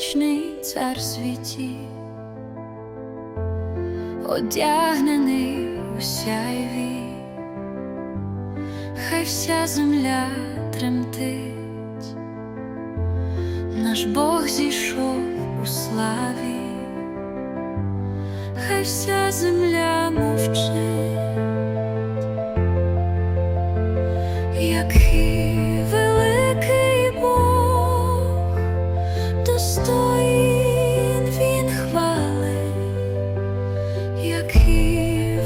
вічний цар світі, одягнений у сяйві, хай вся земля тремтить, наш Бог зійшов у славі, хай вся земля мовчить.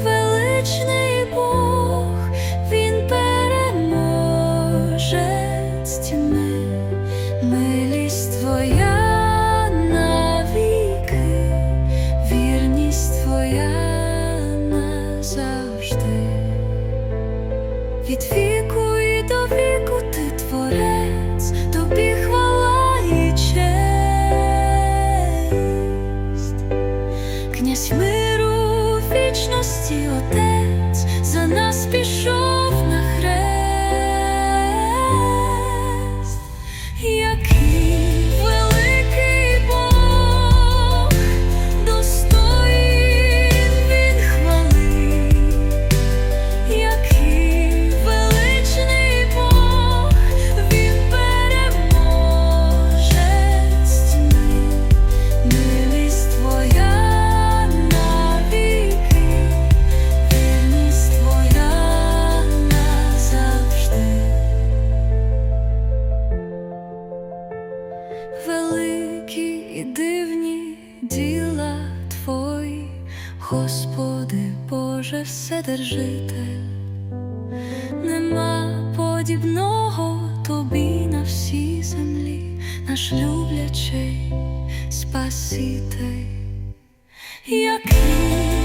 Величний Бог, він переможець тьми, милість твоя навіки, вірність твоя назавжди. Від віку отець за нас пішов великі і дивні діла Твої, Господи Боже, Вседержите, нема подібного Тобі на всій землі, наш люблячий Спаситель, який.